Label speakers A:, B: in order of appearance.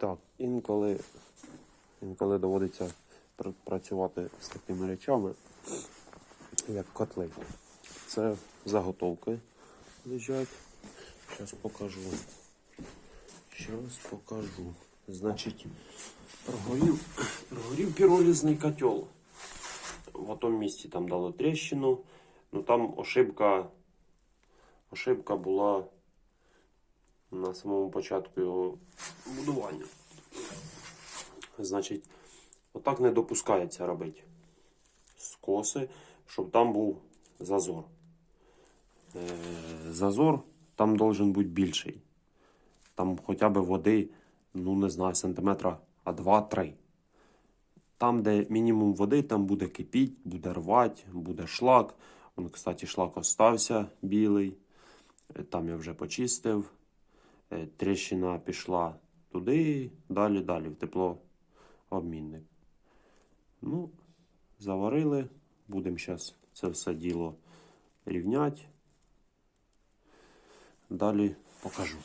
A: Так, інколи, інколи доводиться пр- працювати з такими речами, як котли. Це заготовки лежать. Зараз покажу. Зараз покажу. Значить, прогорів, прогорів піролізний котел. В тому місці там дало тріщину. Ну там ошибка, ошибка була на самому початку його будування. Значить, отак не допускається робити скоси, щоб там був зазор. Е, зазор там должен бути більший. Там хоча б води, ну не знаю, сантиметра, а 2-3. Там, де мінімум води, там буде кипіть, буде рвати, буде шлак. Он, кстати, шлак остався білий. Е, Там я вже почистив. Е, Тріщина пішла туди, далі, далі, в теплообмінник. Ну, заварили. Будемо зараз це все діло рівняти. Далі покажу.